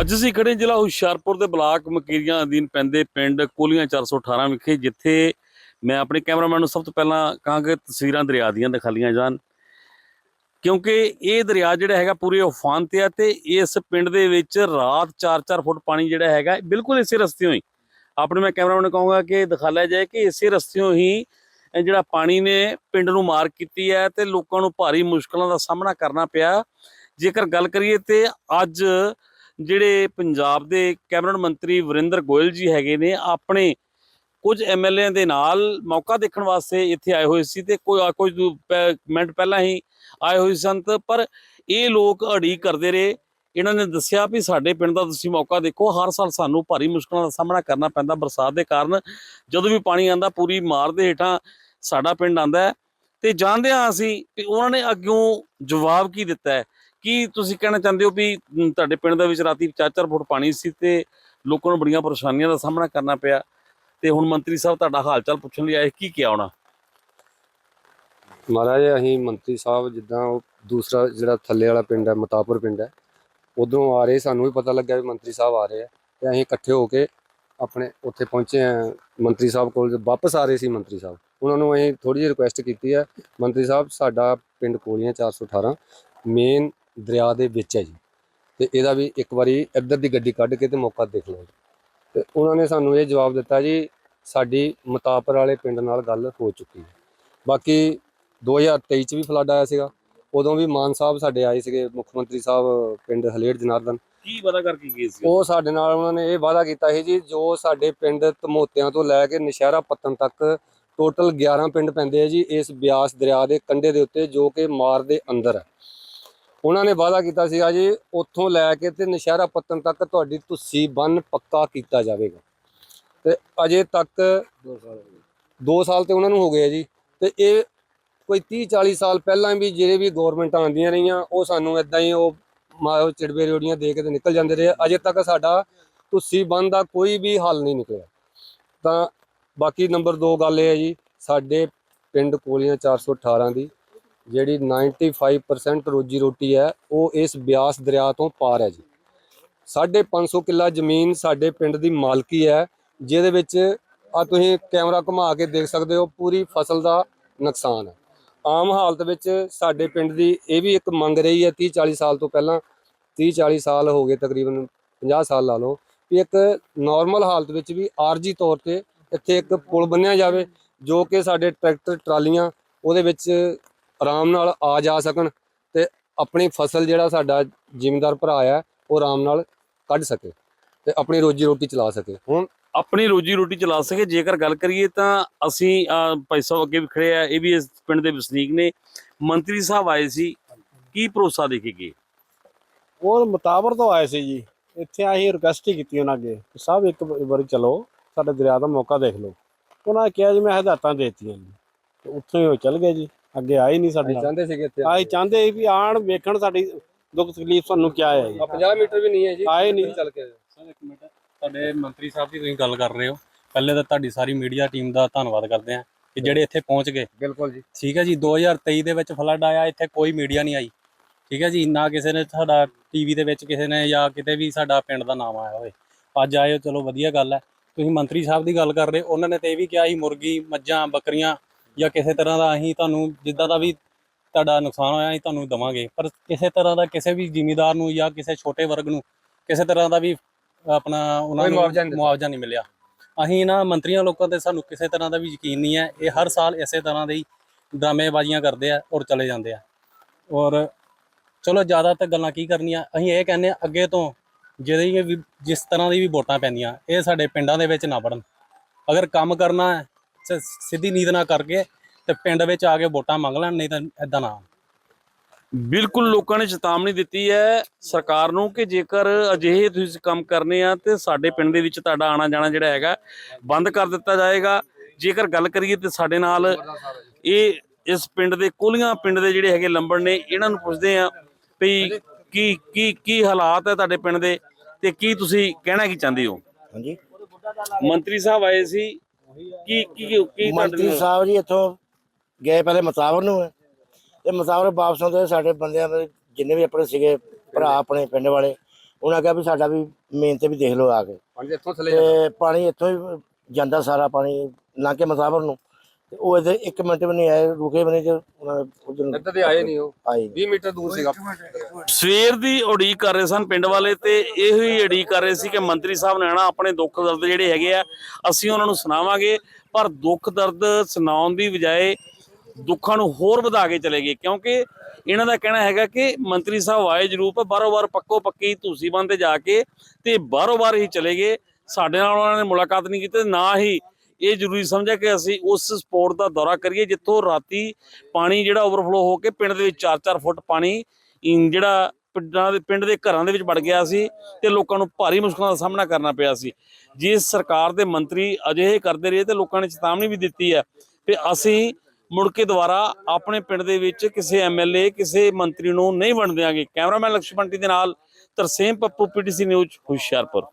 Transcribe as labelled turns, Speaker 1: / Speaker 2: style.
Speaker 1: ਅੱਜ ਅਸੀਂ ਖੜੇ ਜ਼ਿਲ੍ਹਾ ਹੁਸ਼ਿਆਰਪੁਰ ਦੇ ਬਲਾਕ ਮਕੀਰੀਆਂ ਅਧੀਨ ਪੈਂਦੇ ਪਿੰਡ ਕੋਲੀਆਂ 418 ਵਿਖੇ, ਜਿੱਥੇ ਮੈਂ ਆਪਣੇ ਕੈਮਰਾਮੈਨ ਨੂੰ ਸਭ ਤੋਂ ਪਹਿਲਾਂ ਕਹਾਂਗਾ ਤਸਵੀਰਾਂ ਦਰਿਆ ਦੀਆਂ ਦਿਖਾਲੀਆਂ ਜਾਣ। ਕਿਉਂਕਿ ਇਹ ਦਰਿਆ ਜਿਹੜਾ ਹੈਗਾ ਪੂਰੇ ਉਫਾਨ ਤੇ ਆ ਤੇ ਇਸ ਪਿੰਡ ਦੇ ਵਿੱਚ ਰਾਤ 4-4 ਫੁੱਟ ਪਾਣੀ ਜਿਹੜਾ ਹੈਗਾ ਬਿਲਕੁਲ ਇਸੇ ਰਸਤਿਓਂ ਹੀ। ਆਪਣੇ ਮੈਂ ਕੈਮਰਾਮੈਨ ਨੂੰ ਕਹਾਂਗਾ ਕਿ ਦਿਖਾਲਿਆ ਜਾਏ ਕਿ ਇਸੇ ਰਸਤਿਓਂ ਹੀ ਜਿਹੜਾ ਪਾਣੀ ਨੇ ਪਿੰਡ ਨੂੰ ਮਾਰ ਕੀਤੀ ਹੈ ਤੇ ਲੋਕਾਂ ਨੂੰ ਭਾਰੀ ਮੁਸ਼ਕਲਾਂ ਦਾ ਸਾਹਮਣਾ ਕਰਨਾ ਪਿਆ। ਜੇਕਰ ਗੱਲ ਕਰੀਏ ਤੇ ਅੱਜ ਜਿਹੜੇ ਪੰਜਾਬ ਦੇ ਕੈਬਨਿਟ ਮੰਤਰੀ ਵਰਿੰਦਰ ਗੋਇਲ ਜੀ ਹੈਗੇ ਨੇ, ਆਪਣੇ ਕੁਝ ਐਮਐਲਏ ਦੇ ਨਾਲ ਮੌਕਾ ਦੇਖਣ ਵਾਸਤੇ ਇੱਥੇ ਆਏ ਹੋਏ ਸੀ ਤੇ ਕੋਈ ਕੁਝ ਮਿੰਟ ਪਹਿਲਾਂ ਹੀ ਆਏ ਹੋਏ ਸਨ ਤੇ ਪਰ ਇਹ ਲੋਕ ਅੜੀ ਕਰਦੇ ਰਹੇ। ਇਹਨਾਂ ਨੇ ਦੱਸਿਆ ਵੀ ਸਾਡੇ ਪਿੰਡ ਦਾ ਤੁਸੀਂ ਮੌਕਾ ਦੇਖੋ, ਹਰ ਸਾਲ ਸਾਨੂੰ ਭਾਰੀ ਮੁਸ਼ਕਲਾਂ ਦਾ ਸਾਹਮਣਾ ਕਰਨਾ ਪੈਂਦਾ ਬਰਸਾਤ ਦੇ ਕਾਰਨ। ਜਦੋਂ ਵੀ ਪਾਣੀ ਆਂਦਾ, ਪੂਰੀ ਮਾਰ ਦੇ ਹੇਠਾਂ ਸਾਡਾ ਪਿੰਡ ਆਂਦਾ ਹੈ। ਤੇ ਜਾਣਦੇ ਹਾਂ ਅਸੀਂ ਕਿ ਉਹਨਾਂ ਨੇ ਅੱਗੋਂ ਜਵਾਬ ਕੀ ਦਿੱਤਾ ਹੈ। ਕੀ ਤੁਸੀਂ ਕਹਿਣਾ ਚਾਹੁੰਦੇ ਹੋ ਵੀ ਤੁਹਾਡੇ ਪਿੰਡ ਦੇ ਵਿੱਚ ਰਾਤੀ 4-4 ਫੁੱਟ ਪਾਣੀ ਸੀ ਤੇ ਲੋਕਾਂ ਨੂੰ ਬੜੀਆਂ ਪਰੇਸ਼ਾਨੀਆਂ ਦਾ ਸਾਹਮਣਾ ਕਰਨਾ ਪਿਆ ਤੇ ਹੁਣ ਮੰਤਰੀ ਸਾਹਿਬ ਤੁਹਾਡਾ ਹਾਲ ਚਾਲ ਪੁੱਛਣ ਲਈ ਆਏ, ਕੀ ਕਿਹਾ ਹੋਣਾ?
Speaker 2: ਮਹਾਰਾਜ, ਅਸੀਂ ਮੰਤਰੀ ਸਾਹਿਬ ਜਿੱਦਾਂ ਉਹ ਦੂਸਰਾ ਜਿਹੜਾ ਥੱਲੇ ਵਾਲਾ ਪਿੰਡ ਹੈ, ਮਤਾਪੁਰ ਪਿੰਡ ਹੈ, ਉਧਰੋਂ ਆ ਰਹੇ, ਸਾਨੂੰ ਵੀ ਪਤਾ ਲੱਗਿਆ ਵੀ ਮੰਤਰੀ ਸਾਹਿਬ ਆ ਰਹੇ ਆ ਤੇ ਅਸੀਂ ਇਕੱਠੇ ਹੋ ਕੇ ਆਪਣੇ ਉੱਥੇ ਪਹੁੰਚੇ ਆ ਮੰਤਰੀ ਸਾਹਿਬ ਕੋਲ ਵਾਪਸ ਆ ਰਹੇ ਸੀ ਮੰਤਰੀ ਸਾਹਿਬ, ਉਹਨਾਂ ਨੂੰ ਅਸੀਂ ਥੋੜੀ ਜਿਹੀ ਰਿਕੁਐਸਟ ਕੀਤੀ ਹੈ। ਮੰਤਰੀ ਸਾਹਿਬ, ਸਾਡਾ ਪਿੰਡ ਕੋਲੀਆਂ 418 ਮੇਨ ਦਰਿਆ ਦੇ ਵਿੱਚ ਹੈ ਜੀ। ਤੇ ਇਹਦਾ ਵੀ ਇੱਕ ਵਾਰੀ ਇੱਧਰ ਦੀ ਗੱਡੀ ਕੱਢ ਕੇ ਤੇ ਮੌਕਾ ਦੇਖ ਲਓ ਤੇ ਉਹਨਾਂ ਨੇ ਸਾਨੂੰ ਇਹ ਜਵਾਬ ਦਿੱਤਾ ਜੀ ਸਾਡੀ ਮਤਾਪਰ ਵਾਲੇ ਪਿੰਡ ਨਾਲ ਗੱਲ ਹੋ ਚੁੱਕੀ ਹੈ। ਬਾਕੀ 2023 ਚ ਵੀ ਫਲੱਡ ਆਇਆ ਸੀਗਾ। ਉਦੋਂ ਵੀ ਮਾਨ ਸਾਹਿਬ ਸਾਡੇ ਆਏ ਸੀਗੇ ਮੁੱਖ ਮੰਤਰੀ ਸਾਹਿਬ ਪਿੰਡ ਹਲੇੜ ਜਨਾਰਦਨ।
Speaker 1: ਕੀ ਪਤਾ ਕਰਕੇ ਗਏ ਸੀ?
Speaker 2: ਉਹ ਸਾਡੇ ਨਾਲ ਉਹਨਾਂ ਨੇ ਇਹ ਵਾਅਦਾ ਕੀਤਾ ਸੀ ਜੀ ਜੋ ਸਾਡੇ ਪਿੰਡ ਧਮੋਤਿਆਂ ਤੋਂ ਲੈ ਕੇ ਨਸ਼ਹਿਰਾ ਪੱਤਨ ਤੱਕ ਟੋਟਲ 11 ਪਿੰਡ ਪੈਂਦੇ ਆ ਜੀ ਇਸ ਬਿਆਸ ਦਰਿਆ ਦੇ ਕੰਢੇ ਦੇ ਉੱਤੇ ਜੋ ਕਿ ਮਾਰ ਦੇ ਅੰਦਰ ਹੈ। ਉਹਨਾਂ ਨੇ ਵਾਅਦਾ ਕੀਤਾ ਸੀਗਾ ਜੀ ਉੱਥੋਂ ਲੈ ਕੇ ਤੇ ਨਸ਼ਹਿਰਾ ਪੱਤਨ ਤੱਕ ਤੁਹਾਡੀ ਤੁਸੀਂ ਬੰਨ ਪੱਕਾ ਕੀਤਾ ਜਾਵੇਗਾ। ਤੇ ਅਜੇ ਤੱਕ 2 ਸਾਲ ਤੇ ਉਹਨਾਂ ਨੂੰ ਹੋ ਗਏ ਜੀ। ਤੇ ਇਹ ਕੋਈ 30 40 ਸਾਲ ਪਹਿਲਾਂ ਵੀ ਜਿਹੜੇ ਵੀ ਗਵਰਨਮੈਂਟਾਂ ਆਉਂਦੀਆਂ ਰਹੀਆਂ ਉਹ ਸਾਨੂੰ ਇਦਾਂ ਹੀ ਉਹ ਮਾ- ਉਹ ਚਿੜਵੇ ਰੋੜੀਆਂ ਦੇ ਕੇ ਤੇ ਨਿਕਲ ਜਾਂਦੇ ਰਹੇ। ਅਜੇ ਤੱਕ ਸਾਡਾ ਤੁਸੀਂ ਬੰਦ ਦਾ ਕੋਈ ਵੀ ਹੱਲ ਨਹੀਂ ਨਿਕਲਿਆ। ਤਾਂ ਬਾਕੀ ਨੰਬਰ 2 ਗੱਲ ਇਹ ਹੈ ਜੀ ਸਾਡੇ ਪਿੰਡ ਕੋਲੀਆਂ 418 ਦੀ। ਜਿਹੜੀ 95% ਰੋਜੀ ਰੋਟੀ ਹੈ, ਉਹ ਇਸ ਬਿਆਸ ਦਰਿਆ ਤੋਂ ਪਾਰ ਹੈ ਜੀ। 550 ਕਿੱਲਾ ਜ਼ਮੀਨ ਸਾਡੇ ਪਿੰਡ ਦੀ ਮਾਲਕੀ ਹੈ, ਜਿਹਦੇ ਵਿੱਚ ਆ ਤੁਸੀਂ ਕੈਮਰਾ ਘੁਮਾ ਕੇ ਦੇਖ ਸਕਦੇ ਹੋ, ਪੂਰੀ ਫਸਲ ਦਾ ਨੁਕਸਾਨ ਹੈ। ਆਮ ਹਾਲਤ ਵਿੱਚ ਸਾਡੇ ਪਿੰਡ ਦੀ ਇਹ ਵੀ ਇੱਕ ਮੰਗ ਰਹੀ ਹੈ 30 40 ਸਾਲ ਤੋਂ ਪਹਿਲਾਂ 30 40 ਸਾਲ ਹੋ ਗਏ ਤਕਰੀਬਨ 50 ਸਾਲ ਲਾ ਲਓ, ਵੀ ਇੱਕ ਨਾਰਮਲ ਹਾਲਤ ਵਿੱਚ ਵੀ ਆਰਜੀ ਤੌਰ ਤੇ ਇੱਥੇ ਇੱਕ ਪੁਲ ਬੰਨਿਆ ਜਾਵੇ, ਜੋ ਕਿ ਸਾਡੇ ਟਰੈਕਟਰ, ਟਰਾਲੀਆਂ ਉਹਦੇ ਵਿੱਚ ਆਰਾਮ ਨਾਲ ਆ ਜਾ ਸਕਣ ਤੇ ਆਪਣੀ ਫਸਲ ਜਿਹੜਾ ਸਾਡਾ ਜ਼ਿਮੀਂਦਾਰ ਭਰਾ ਆ ਉਹ ਆਰਾਮ ਨਾਲ ਕੱਢ ਸਕੇ ਤੇ ਆਪਣੀ ਰੋਜੀ ਰੋਟੀ ਚਲਾ ਸਕੇ। ਹੁਣ
Speaker 1: ਆਪਣੀ ਰੋਜੀ ਰੋਟੀ ਚਲਾ ਸਕੇ। ਜੇਕਰ ਗੱਲ ਕਰੀਏ ਤਾਂ ਅਸੀਂ ਭਾਈ ਸਾਹਿਬ ਅੱਗੇ ਵੀ ਖੜੇ ਆ ਇਹ ਵੀ ਇਸ ਪਿੰਡ ਦੇ ਵਸਨੀਕ ਨੇ। ਮੰਤਰੀ ਸਾਹਿਬ ਆਏ ਸੀ। ਕੀ ਭਰੋਸਾ ਦੇ ਕੇ ਗਏ
Speaker 3: ਉਹ ਮੁਤਾਬਰ ਤੋਂ ਆਏ ਸੀ ਜੀ। ਇੱਥੇ ਆਹੀ ਰਿਕਵੈਸਟ ਹੀ ਕੀਤੀ ਉਹਨਾਂ ਅੱਗੇ ਕਿ ਸਾਹਿਬ ਇੱਕ ਵਾਰੀ ਚਲੋ ਸਾਡੇ ਦਰਿਆ ਦਾ ਮੌਕਾ ਦੇਖ ਲਓ। ਉਹਨਾਂ ਨੇ ਕਿਹਾ ਜੀ ਮੈਂ ਹਦਾਇਤਾਂ ਦੇਤੀਆਂ ਜੀ। ਉੱਥੋਂ ਹੀ ਉਹ ਚੱਲ ਗਏ ਜੀ। ਅੱਗੇ ਆਏ ਨਹੀਂ ਸਾਡੇ ਨਾਲ।
Speaker 2: ਚਾਹੁੰਦੇ ਸੀਗੇ ਇੱਥੇ
Speaker 3: ਆਏ ਚਾਹੁੰਦੇ ਸੀ ਵੀ ਆਣ ਵੇਖਣ ਸਾਡੀ ਦੁੱਖ ਤਕਲੀਫ ਸਾਨੂੰ ਕਿਆ ਹੈ ਜੀ।
Speaker 2: ਆ 50 ਮੀਟਰ ਵੀ ਨਹੀਂ ਹੈ ਜੀ।
Speaker 3: ਆਏ ਨਹੀਂ।
Speaker 2: ਚੱਲ ਕੇ
Speaker 4: ਸਰ ਇੱਕ ਮਿੰਟ। ਤੁਹਾਡੇ ਮੰਤਰੀ ਸਾਹਿਬ ਦੀ ਤੁਸੀਂ ਗੱਲ ਕਰ ਰਹੇ ਹੋ। ਪਹਿਲੇ ਤਾਂ ਤੁਹਾਡੀ ਸਾਰੀ ਮੀਡੀਆ ਟੀਮ ਦਾ ਧੰਨਵਾਦ ਕਰਦੇ ਹਾਂ ਕਿ ਜਿਹੜੇ ਇੱਥੇ ਪਹੁੰਚ ਗਏ।
Speaker 2: ਬਿਲਕੁਲ ਜੀ।
Speaker 4: ਠੀਕ ਹੈ ਜੀ 2023 ਦੇ ਵਿੱਚ ਫਲੱਡ ਆਇਆ ਇੱਥੇ ਕੋਈ ਮੀਡੀਆ ਨਹੀਂ ਆਈ। ਠੀਕ ਹੈ ਜੀ ਨਾ ਕਿਸੇ ਨੇ ਸਾਡਾ ਟੀਵੀ ਦੇ ਵਿੱਚ ਕਿਸੇ ਨੇ ਜਾਂ ਕਿਤੇ ਵੀ ਸਾਡਾ ਪਿੰਡ ਦਾ ਨਾਮ ਆਇਆ ਹੋਵੇ। ਅੱਜ ਆਏ ਹੋ ਚਲੋ ਵਧੀਆ ਗੱਲ ਹੈ। ਤੁਸੀਂ ਮੰਤਰੀ ਸਾਹਿਬ ਦੀ ਗੱਲ ਕਰ ਰਹੇ ਹੋ ਉਹਨਾਂ ਨੇ ਤੇ ਇਹ ਵੀ ਕਿਹਾ ਸੀ ਮੁਰਗੀ ਮੱਝਾਂ ਬੱਕਰੀਆਂ ਜਾਂ ਕਿਸੇ ਤਰ੍ਹਾਂ ਦਾ ਅਸੀਂ ਤੁਹਾਨੂੰ ਜਿੱਦਾਂ ਦਾ ਵੀ ਤੁਹਾਡਾ ਨੁਕਸਾਨ ਹੋਇਆ ਅਸੀਂ ਤੁਹਾਨੂੰ ਦਵਾਂਗੇ। ਪਰ ਕਿਸੇ ਤਰ੍ਹਾਂ ਦਾ ਕਿਸੇ ਵੀ ਜ਼ਿਮੀਂਦਾਰ ਨੂੰ ਜਾਂ ਕਿਸੇ ਛੋਟੇ ਵਰਗ ਨੂੰ ਕਿਸੇ ਤਰ੍ਹਾਂ ਦਾ ਵੀ ਆਪਣਾ ਉਹਨਾਂ ਨੂੰ
Speaker 2: ਮੁਆਵਜ਼ਾ ਨਹੀਂ ਦਿੱਤਾ।
Speaker 4: ਮੁਆਵਜ਼ਾ ਨਹੀਂ ਮਿਲਿਆ। ਅਸੀਂ ਇਹਨਾਂ ਮੰਤਰੀਆਂ ਲੋਕਾਂ ਤੇ ਸਾਨੂੰ ਕਿਸੇ ਤਰ੍ਹਾਂ ਦਾ ਵੀ ਯਕੀਨ ਨਹੀਂ ਹੈ। ਇਹ ਹਰ ਸਾਲ ਇਸੇ ਤਰ੍ਹਾਂ ਦੇ ਹੀ ਡਰਾਮੇਬਾਜ਼ੀਆਂ ਕਰਦੇ ਆ ਔਰ ਚਲੇ ਜਾਂਦੇ ਆ। ਔਰ ਚਲੋ ਜ਼ਿਆਦਾ ਤਾਂ ਗੱਲਾਂ ਕੀ ਕਰਨੀਆਂ? ਅਸੀਂ ਇਹ ਕਹਿੰਦੇ ਆ ਅੱਗੇ ਤੋਂ ਜਿਹੜੀ ਵੀ ਜਿਸ ਤਰ੍ਹਾਂ ਦੀ ਵੀ ਵੋਟਾਂ ਪੈਂਦੀਆਂ ਇਹ ਸਾਡੇ ਪਿੰਡਾਂ ਦੇ ਵਿੱਚ ਨਾ ਵੜਨ। ਅਗਰ ਕੰਮ ਕਰਨਾ ਹੈ ਸ- ਸਿੱਧੀ ਨੀਤ ਨਾਲ ਕਰਕੇ ਤੇ ਪਿੰਡ ਵਿੱਚ ਆ ਕੇ ਵੋਟਾਂ ਮੰਗ ਲੈਣ ਨਹੀਂ ਤਾਂ ਇਦਾਂ ਨਾ
Speaker 1: ਬਿਲਕੁਲ ਲੋਕਾਂ ਨੇ ਚੇਤਾਵਨੀ ਦਿੱਤੀ ਹੈ ਸਰਕਾਰ ਨੂੰ ਕਿ ਜੇਕਰ ਅਜਿਹੇ ਤੁਸੀਂ ਕੰਮ ਕਰਨੇ ਆ ਤੇ ਸਾਡੇ ਪਿੰਡ ਦੇ ਵਿੱਚ ਤੁਹਾਡਾ ਆਣਾ ਜਾਣਾ ਜਿਹੜਾ ਹੈਗਾ ਬੰਦ ਕਰ ਦਿੱਤਾ ਜਾਏਗਾ। ਜੇਕਰ ਗੱਲ ਕਰੀਏ ਤੇ ਸਾਡੇ ਨਾਲ ਇਹ ਇਸ ਪਿੰਡ ਦੇ ਕੋਲੀਆਂ ਪਿੰਡ ਦੇ ਜਿਹੜੇ ਹੈਗੇ ਲੰਬੜ ਨੇ ਇਹਨਾਂ ਨੂੰ ਪੁੱਛਦੇ ਆ ਵੀ ਕੀ ਕੀ ਕੀ ਹਾਲਾਤ ਹੈ ਤੁਹਾਡੇ ਪਿੰਡ ਦੇ ਤੇ ਕੀ ਤੁਸੀਂ ਕਹਿਣਾ ਕੀ ਚਾਹੁੰਦੇ ਹੋ?
Speaker 5: ਹਾਂਜੀ।
Speaker 1: ਮੰਤਰੀ ਸਾਹਿਬ ਆਏ ਸੀ ਕੀ ਕੀ ਕੀ
Speaker 5: ਮੰਤਰੀ ਸਾਹਿਬ ਜੀ ਇੱਥੋਂ ਗਏ ਪਹਿਲੇ ਮਤਾਵਰ ਨੂੰ। ਹੈ ਤੇ ਮਤਾਵਰ ਵਾਪਸ ਆਉਂਦੇ ਸਾਡੇ ਬੰਦਿਆਂ ਦੇ ਜਿੰਨੇ ਵੀ ਆਪਣੇ ਸੀਗੇ ਭਰਾ ਆਪਣੇ ਪਿੰਡ ਵਾਲੇ ਉਹਨਾਂ ਕਿਹਾ ਵੀ ਸਾਡਾ ਵੀ ਮੇਨ ਤੇ ਵੀ ਦੇਖ ਲਓ ਆ ਕੇ।
Speaker 2: ਪਾਣੀ ਇੱਥੋਂ ਥੱਲੇ
Speaker 5: ਪਾਣੀ ਇੱਥੋਂ ਹੀ ਜਾਂਦਾ ਸਾਰਾ ਪਾਣੀ ਲਾਗੇ ਮਸਾਵਰ ਨੂੰ। ਤੇ ਉਹ ਇਹਦੇ 1 ਮਿੰਟ ਵੀ ਨਹੀਂ ਆਏ ਰੁਕੇ ਵੀ ਨਹੀਂ ਤੇ ਉਹਨਾਂ ਨੇ ਉਧਰ
Speaker 2: ਇੱਧਰ ਤੇ ਆਏ ਨਹੀਂ ਉਹ।
Speaker 5: ਆਏ ਨੀ।
Speaker 2: 20 ਮੀਟਰ ਦੂਰ ਸੀਗਾ।
Speaker 1: ਸਵੇਰ ਦੀ ਉਡੀਕ ਕਰ ਰਹੇ ਸਨ ਪਿੰਡ ਵਾਲੇ ਤੇ ਇਹੋ ਹੀ ਉਡੀਕ ਕਰ ਰਹੇ ਸੀ ਕਿ ਮੰਤਰੀ ਸਾਹਿਬ ਨੇ ਆਣਾ ਆਪਣੇ ਦੁੱਖ ਦਰਦ ਜਿਹੜੇ ਹੈਗੇ ਆ ਅਸੀਂ ਉਹਨਾਂ ਨੂੰ ਸੁਣਾਵਾਂਗੇ ਪਰ ਦੁੱਖ ਦਰਦ ਸੁਣਾਉਣ ਦੀ ਬਜਾਏ ਦੁੱਖਾਂ ਨੂੰ ਹੋਰ ਵਧਾ ਕੇ ਚਲੇ ਗਏ ਕਿਉਂਕਿ ਇਹਨਾਂ ਦਾ ਕਹਿਣਾ ਹੈਗਾ ਕਿ ਮੰਤਰੀ ਸਾਹਿਬ ਆਏ ਜ਼ਰੂਰ ਪਰ ਬਾਰੋ ਬਾਰ ਪੱਕੋ ਪੱਕੀ ਧੂਸੀ ਬੰਨ ਤੇ ਜਾ ਕੇ ਤੇ ਬਾਰੋ ਬਾਰ ਹੀ ਚਲੇ ਗਏ। ਸਾਡੇ ਨਾਲ ਉਹਨਾਂ ਨੇ ਮੁਲਾਕਾਤ ਨਹੀਂ ਕੀਤੀ ਤੇ ਨਾ ਹੀ ਇਹ ਜ਼ਰੂਰੀ ਸਮਝਿਆ ਕਿ ਅਸੀਂ ਉਸ ਸਪੋਰਟ ਦਾ ਦੌਰਾ ਕਰੀਏ ਜਿੱਥੋਂ ਰਾਤੀ ਪਾਣੀ ਜਿਹੜਾ ਓਵਰਫਲੋ ਹੋ ਕੇ ਪਿੰਡ ਦੇ ਵਿੱਚ 4-4 ਫੁੱਟ ਪਾਣੀ ਜਿਹੜਾ ਪਿੰਡਾਂ ਦੇ, ਪਿੰਡ ਦੇ ਘਰਾਂ ਦੇ ਵਿੱਚ ਵੜ ਗਿਆ ਸੀ ਤੇ ਲੋਕਾਂ ਨੂੰ ਭਾਰੀ ਮੁਸ਼ਕਲਾਂ ਦਾ ਸਾਹਮਣਾ ਕਰਨਾ ਪਿਆ ਸੀ। ਜੇ ਸਰਕਾਰ ਦੇ ਮੰਤਰੀ ਅਜਿਹੇ ਕਰਦੇ ਰਹੇ ਤੇ ਲੋਕਾਂ ਨੇ ਚੇਤਾਵਨੀ ਵੀ ਦਿੱਤੀ ਹੈ ਕਿ ਅਸੀਂ ਮੁੜ ਕੇ ਦੁਬਾਰਾ ਆਪਣੇ ਪਿੰਡ ਦੇ ਵਿੱਚ ਕਿਸੇ ਐਮਐਲਏ ਕਿਸੇ ਮੰਤਰੀ ਨੂੰ ਨਹੀਂ ਵੰਡ ਦਿਆਂਗੇ। ਕੈਮਰਾਮੈਨ ਲਕਸ਼ਮਣ ਦੇ ਨਾਲ ਤਰਸੇਮ ਪੱਪੂ, ਪੀਟੀਸੀ ਨਿਊਜ਼, ਹੁਸ਼ਿਆਰਪੁਰ।